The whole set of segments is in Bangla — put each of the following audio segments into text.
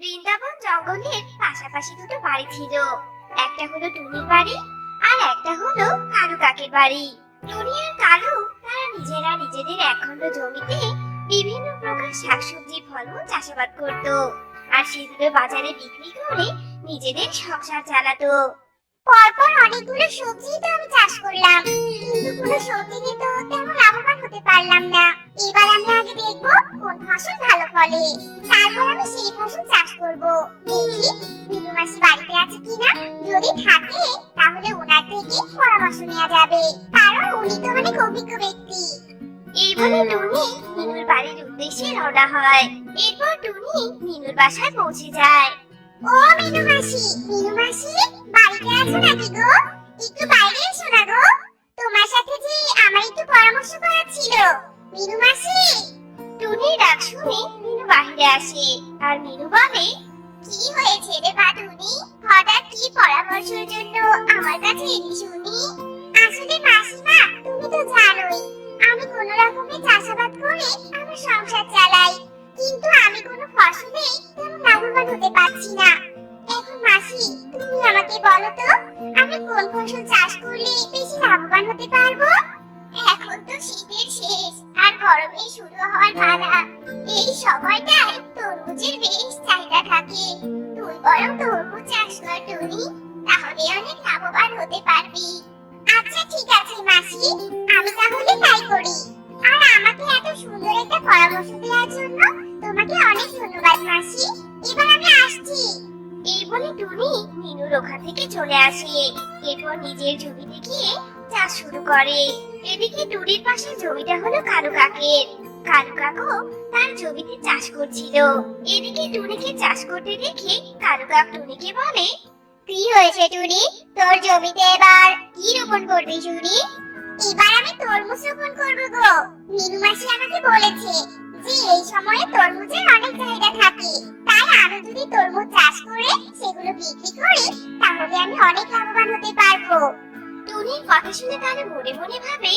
বৃন্দাবন জঙ্গলের পাশাপাশি দুটো বাড়ি ছিল। একটা হলো টুনির বাড়ি আর একটা হলো কালু কাকের বাড়ি। টুনি আর কালু তারা নিজেরা নিজেদের একখণ্ড জমিতে বিভিন্ন প্রকার শাকসবজি, ফলমূল চাষাবাদ করত। আর সেগুলো বাজারে বিক্রি করে নিজেদের সংসার চালাতো। পরপর অনেকগুলো সবজি তো আমি চাষ করলাম। কিন্তু কোনো সবজিতে তো তেমন লাভবান হতে পারলাম না। এবার আমরা আগে দেখব কোন ফসল ভালো ফলে। তারপর আমি সেই ফসল চাষ করব। দেখি বিলু মাসি বাড়িতে আছে কিনা? যদি থাকে, তাহলে ওনার থেকে পরামর্শ নেওয়া যাবে। কারণ উনি তো অনেক অভিজ্ঞ ব্যক্তি। এই বলে টুনি মিনুর বাড়ির উদ্দেশ্যে রওনা হয়। এরপর টুনি মিনুর বাসায় পৌঁছে যায়। ও মিনু মাসি মিনু মাসি বাড়িতে আছো নাকি গো? একটু বাইরে এসো না গো। তোমার সাথে যে আমার একটু পরামর্শ করার ছিল। মিনু মাসি। টুনির ডাক শুনে মিনু বাহিরে আসে। আর মিনু বলে কি হয়েছে রে বাটুনি হঠাৎ কি পরামর্শের জন্য আমার কাছে এলি শুনি? আসলে মাসিমা তুমি তো জানোই আমি কোন রকমে চাষাবাদ করে আমার সংসার চালাই। কিন্তু আমি কোনো ফসলে তেমন লাভবান হতে পারছি না। মাসি তুমি আমাকে বলো তো, আমি কোন ফসল চাষ করলে বেশি লাভবান হতে পারব? এখন তো শীতের শেষ, আর গরমে শুরু হওয়ার পালা এই সময়টায় তরমুজের বেশ চাহিদা থাকে। তুই বরং তরমুজ চাষ কর, টুনি, তাহলে অনেক লাভবান হতে পারবি। আচ্ছা ঠিক আছে, মাসি, আমি তাহলে তাই করি। আর আমাকে এত সুন্দর একটা পরামর্শ দেওয়ার জন্য তোমাকে অনেক ধন্যবাদ, মাসি। এবার আমি আসছি। বলে টুনি মিনুর ওখান থেকে চলে আসে। এরপর নিজের জমিতে গিয়ে চাষ শুরু করে। এদিকে টুনির পাশে জমিটা হলো কালু কাকের। কালু কাকু তার জমিতে চাষ করছিল। এদিকে টুনিকে চাষ করতে দেখে কালু কাক টুনিকে বলে, কি হয়েছে টুনি? তোর জমিতে এবার কি রোপণ করবি শুনি এবার আমি তরমুজ রোপণ করব গো। মিনু মাসি আমাকে বলেছে যে, এই সময়ে তরমুজের অনেক চাহিদা থাকে। আমি যদি তরমুজ চাষ করে সেগুলো বিক্রি করি, তাহলে আমি অনেক লাভবান হতে পারব। টুনির কথা শুনে কালু মনে মনে ভাবে,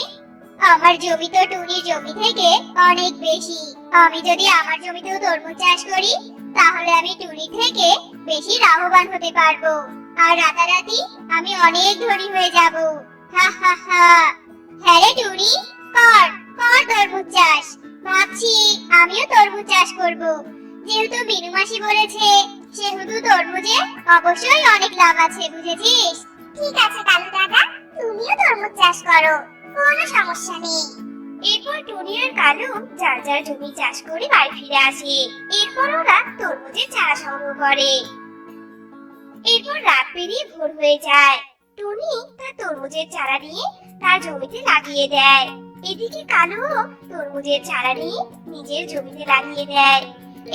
আমার জমি তো টুনির জমি থেকে অনেক বেশি। আমি যদি আমার জমিতেও তরমুজ চাষ করি, তাহলে আমি টুনি থেকে বেশি লাভবান হতে পারব। আর রাতারাতি, আমি অনেক ধনী হয়ে যাব। হা হা হা। হ্যাঁ রে টুনি, কর কর তরমুজ চাষ। ভাবছি আমিও তরমুজ চাষ করব। যেহেতু বিনু মাসি বলেছে, সেহেতু তরমুজে অবশ্যই অনেক লাভ আছে, বুঝেছিস? ঠিক আছে কালু দাদা, তুমিও তরমুজ চাষ করো, কোনো সমস্যা নেই। এরপর টুনি আর কালু যার যার জমি চাষ করে বাড়ি ফিরে আসে। এরপর ওরা তরমুজের চারা সংগ্রহ করে। এরপর রাত পেরিয়ে ভোর হয়ে যায়। টুনি তার তরমুজের চারা নিয়ে তার জমিতে লাগিয়ে দেয়। এদিকে কালুও তরমুজের চারা নিয়ে নিজের জমিতে লাগিয়ে দেয়।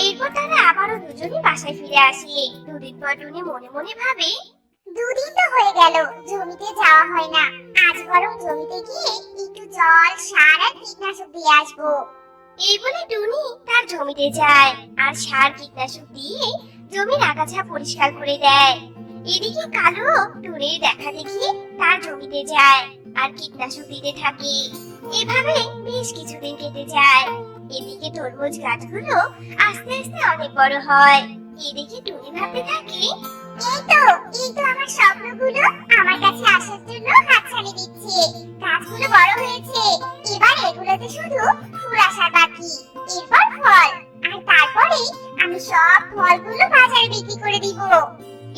এরপর তারা আবারও দুজনই বাসায় ফিরে আসে। দুদিন পর টুনি মনে মনে ভাবে, দুদিন তো হয়ে গেল, জমিতে যাওয়া হয় না। আজ বরং জমিতে গিয়ে একটু জল, সার আর কীটনাশক দিয়ে আসব। এই বলে টুনি তার জমিতে যায় আর সার, কীটনাশক দিয়ে জমির আগাছা পরিষ্কার করে দেয়। এদিকে কালো টুনির দেখা দেখি তার জমিতে যায় আর কীটনাশক দিতে থাকে। এভাবে বেশ কিছুদিন কেটে যায়। এদিকে তরমুজ গাছগুলো আস্তে আস্তে অনেক বড় হয়। এদিকে টুনি ভাবতে থাকে, এই তো এই তো আমার স্বপ্নগুলো আমার কাছে আসার জন্য হাতছানি দিচ্ছে। গাছগুলো বড় হয়েছে, এবার এগুলোতে শুধু ফুল আসার বাকি, এরপর ফল। আর তারপরে আমি সব ফলগুলো বাজারে বিক্রি করে দিব।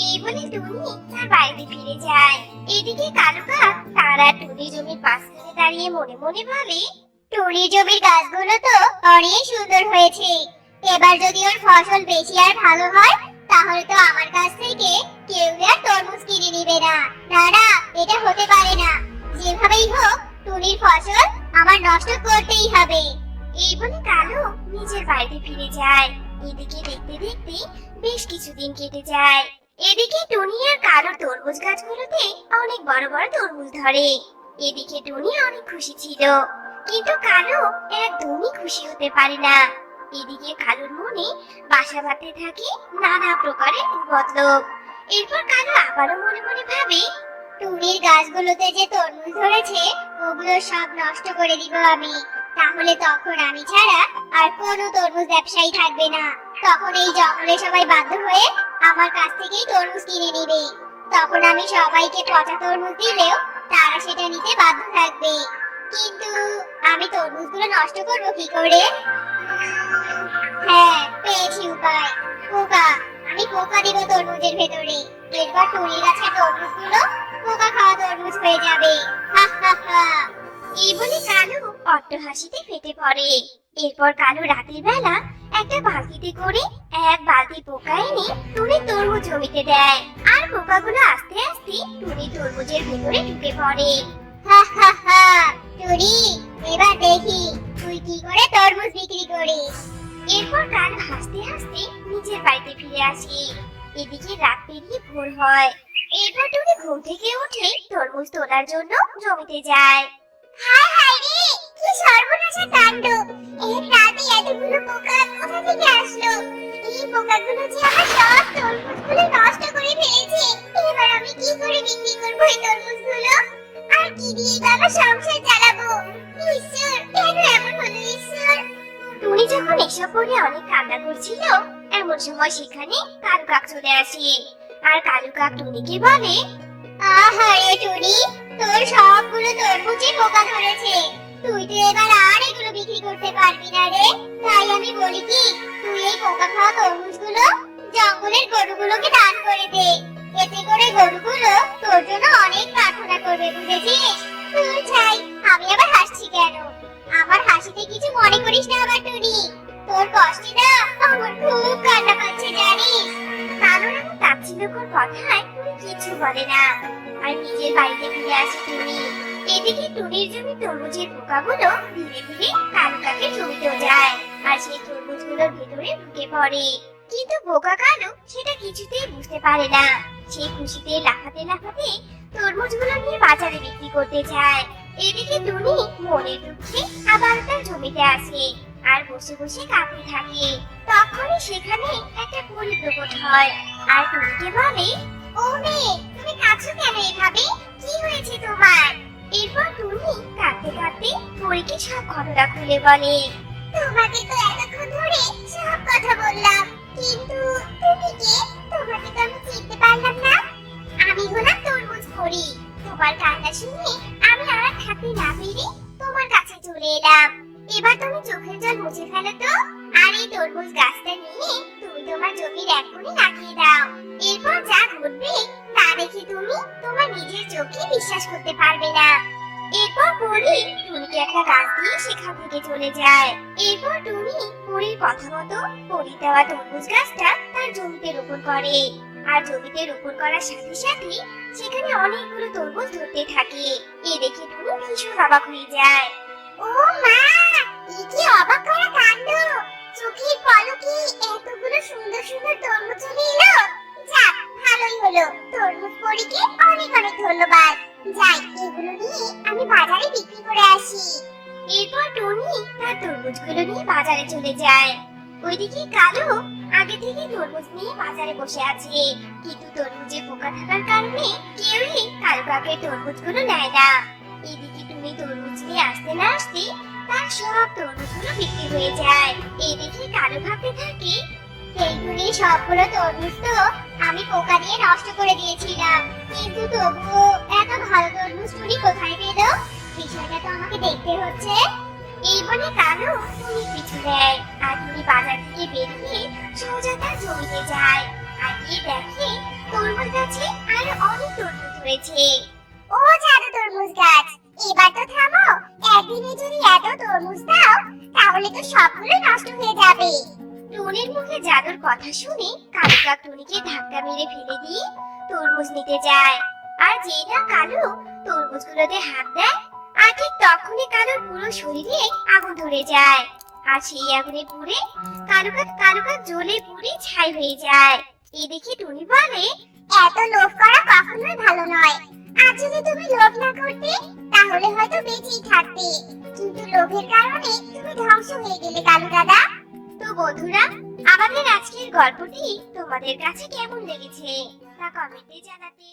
এই বলে টুনি তার বাড়িতে ফিরে যায়। এদিকে কালু কাক তারা টুনি জমির পাশখানে দাঁড়িয়ে মনে মনে ভাবে টুরি জমির গাছগুলো তো অনেক সুন্দর হয়েছে। এবার যদি ওর ফসল বেশি আর ভালো হয়, তাহলে তো আমার কাছ থেকে কেউ আর তরমুজ কিনে নিবে না। না এটা হতে পারে না। যেভাবেই হোক, টুনির ফসল আমার নষ্ট করতেই হবে। এই বলে কালু নিজের বাড়িতে ফিরে যায়। এদিকে দেখতে দেখতে বেশ কিছুদিন কেটে যায়। এদিকে টুনি আর কালো তরমুজ গাছগুলোতে অনেক বড় বড় তরমুজ ধরে। এদিকে টুনি অনেক খুশি ছিল। কিন্তু কালো একদমই খুশি হতে পারে না। এদিকে কালুর মনে বাসা বাঁধতে থাকে নানা প্রকারের কুমতলব এরপর কালো আবারও মনে মনে ভাবে, টুনির গাছগুলোতে যে তরমুজ ধরেছে, ওগুলো সব নষ্ট করে দিব আমি। তাহলে তখন আমি ছাড়া আর কোনো তরমুজ ব্যবসায়ী থাকবে না। তখন এই জঙ্গলে সবাই বাধ্য হয়ে আমার কাছ থেকেই তরমুজ কিনে নেবে। তখন আমি সবাইকে পচা তরমুজ দিলেও তারা সেটা নিতে বাধ্য থাকবে। কিন্তু আমি তরমুজগুলো নষ্ট করব কি করে? হ্যাঁ পেয়েছি উপায়। পোকা। আমি পোকা দিব তরমুজের ভেতরে। এরপর টুনি গাছের তরমুজগুলো, পোকা খাওয়া তরমুজ হয়ে যাবে। হা এই বলে কালু অট্ট হাসিতে ফেটে পড়ে। এরপর কালু রাতের বেলা একটা বালতিতে করে এক বালতি পোকা এনে টুনি তরমুজ জমিতে দেয়। আর পোকাগুলো আস্তে আস্তে টুনি তরমুজের ভিতরে ঢুকে পড়ে। হা হা হা। টুনি এবার দেখি তুই কি করে তরমুজ বিক্রি করিস। এরপর হাসতে হাসতে নিজের বাড়িতে ফিরে আসে। এদিকে রাত পেরিয়ে ভোর হয়। এরপর টুনি ঘুম থেকে উঠে তরমুজ তোলার জন্য জমিতে যায়। রে, কি সর্বনাশা কাণ্ড। রাতে এতগুলো পোকা কোথা থেকে আসলো? এই পোকাগুলো যে আমার সব তরমুজগুলো নষ্ট করে ফেলেছে, এবার আমি কি করে বিক্রি এই তরমুজগুলো? আর কি দিয়ে বা আমার সংসার চালাবো? টুনি যখন এসব বলে অনেক কান্না করছিল, এমন সময় সেখানে কালু কাক চলে আসে। আর কালু কাক টুনিকে বলে, আহারে টুনি, তোর সবগুলো তরমুজে পোকা ধরেছে। তুই তো এবার আর এগুলো কথায় টুনি কিছু বলে না। আর নিজের বাড়িতে ফিরে আসে টুনি। এদিকে টুনির জমি তরমুজের পোকাগুলো ধীরে ধীরে কালু কাকের জমিতেও যায় আর সেই তরমুজগুলোর ভেতরে ঢুকে পড়ে। কিন্তু বোকা কালু সেটা কিছুতেই বুঝতে পারে না। সে খুশিতে লাফাতে লাফাতে তরমুজগুলো নিয়ে বাজারে বিক্রি করতে যায়। এদিকে টুনি মনের দুঃখে আবার তার জমিতে আসে আর বসে বসে কাঁদতে থাকে। তখনই সেখানে একটা পরী প্রকট হয়। আর টুনিকে বলে ও মেয়ে তুমি কাঁদছো কেন এভাবে? কি হয়েছে তোমার? এরপর টুনি কাঁদতে কাঁদতে পরীকে সব ঘটনা খুলে বলে। তোমাকে তো এতক্ষণ ধরে সব কথা বললাম, কিন্তু তুমি কে? তোমাকে তো আমি চিনতে পারলাম না। আমি হলাম তরমুজ পরি। তোমার কান্না শুনে আমি আর থাকতে না পেরে তোমার কাছে চলে এলাম। এবার তুমি চোখের জল মুছে ফেলো তো। আর এই তরমুজ গাছটা নিয়ে তোমার জমির কোণে লাগিয়ে দাও। এরপর যা ঘটবে, তা দেখে তুমি তোমার নিজের চোখে বিশ্বাস করতে পারবে না। এরপর পরি টুনিকে একটা গাছ দিয়ে সেখান থেকে চলে যায়। এরপর টুনি পরির কথা মতো পরি দেওয়া তরমুজ গাছটা তার জমিতে রোপণ করে। আর জমিতে রোপণ করার সাথে সাথে সেখানে অনেকগুলো তরমুজ ধরতে থাকে। এ দেখে টুনি ভীষণ অবাক হয়ে যায়। ও মা এই কি অবাক করা কাণ্ড! চোখের পলকে এতগুলো সুন্দর সুন্দর তরমুজ চলে এলো? যাক, ভালোই হলো। তরমুজ পরীকে অনেক অনেক ধন্যবাদ। যাই, এগুলো নিয়ে আমি বাজারে বিক্রি করে আসি। এরপর টনি তার তরমুজগুলো নিয়ে বাজারে চলে যায়। ওইদিকে কালো আগে থেকে তরমুজ নিয়ে বাজারে বসে আছে। কিন্তু তরমুজে পোকা থাকার কারণে কেউই কালো কাকের তরমুজগুলো নেয় না। এদিকে তুমি তরমুজ নিয়ে আসতে না আসতে তার সব তরমুজগুলো বিক্রি হয়ে যায়। এদিকে কালো ভাবতে থাকে, এইগুলি সবগুলো তরমুজ তো আমি পোকা দিয়ে নষ্ট করে দিয়েছিলাম। কিন্তু তবুও এত ভালো তরমুজ টুনি কোথায় পেল? বিষয়টা তো আমাকে দেখতে হচ্ছে। এই বলে কালো টুনির পিছু দেয়, আর টুনি বাজার থেকে বেরিয়ে সোজা তার জমিতে যায়। আর গিয়ে দেখে তরমুজ গাছে আরও অনেক তরমুজ হয়েছে ও জাদু তরমুজ গাছ এবার তো থামো। একদিনে যদি এত তরমুজ দাও, তাহলে তো সবগুলো নষ্ট হয়ে যাবে। টুনির মুখে জাদুর কথা শুনে কালু কাক টুনিকে ধাক্কা মেরে ফেলে দিয়ে তরমুজ নিতে যায়। আর যেই না কালু তরমুজগুলোতে হাত দেয়, আর ঠিক তখনই কালুর পুরো শরীরে আগুন ধরে যায়। আর সেই আগুনে পুড়ে কালু কাক কালু কাক জ্বলে পুড়ে ছাই হয়ে যায়। এদিকে টুনি বলে, এত লোভ করা কখনোই ভালো নয়। আর যদি তুমি লোভ না করতে তাহলে হয়তো বেঁচেই থাকতে। কিন্তু লোভের কারণে তুমি ধ্বংস হয়ে গেলে, কালু দাদা। তো বন্ধুরা, আমাদের আজকের গল্পটি তোমাদের কাছে কেমন লেগেছে তা কমেন্টে জানাতে।